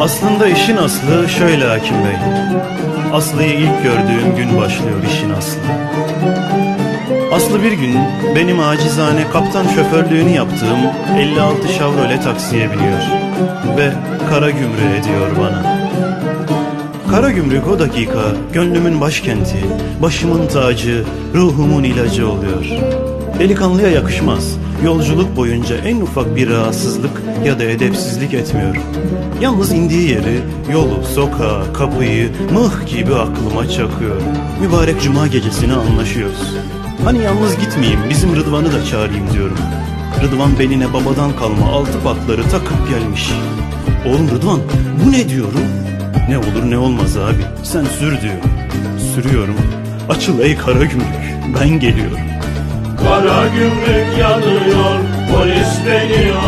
Aslında işin aslı şöyle hakim bey. Aslı'yı ilk gördüğüm gün başlıyor işin aslı. Aslı bir gün benim acizane kaptan şoförlüğünü yaptığım 56 Chevrolet taksiye biniyor ve kara gümrüğü ediyor bana. Kara gümrük o dakika gönlümün başkenti, başımın tacı, ruhumun ilacı oluyor. Delikanlıya yakışmaz. Yolculuk boyunca en ufak bir rahatsızlık ya da edepsizlik etmiyor. Yalnız indiği yeri, yolu, sokağı, kapıyı mıh gibi aklıma çakıyor. Mübarek cuma gecesine anlaşıyoruz. Hani yalnız gitmeyeyim, bizim Rıdvan'ı da çağırayım diyorum. Rıdvan beline babadan kalma altı patları takıp gelmiş. Oğlum Rıdvan, bu ne diyorum? Ne olur ne olmaz abi, sen sür diyor. Sürüyorum. Açıl ey kara gümrük, ben geliyorum. Kara gümrük yanıyor, polis beni.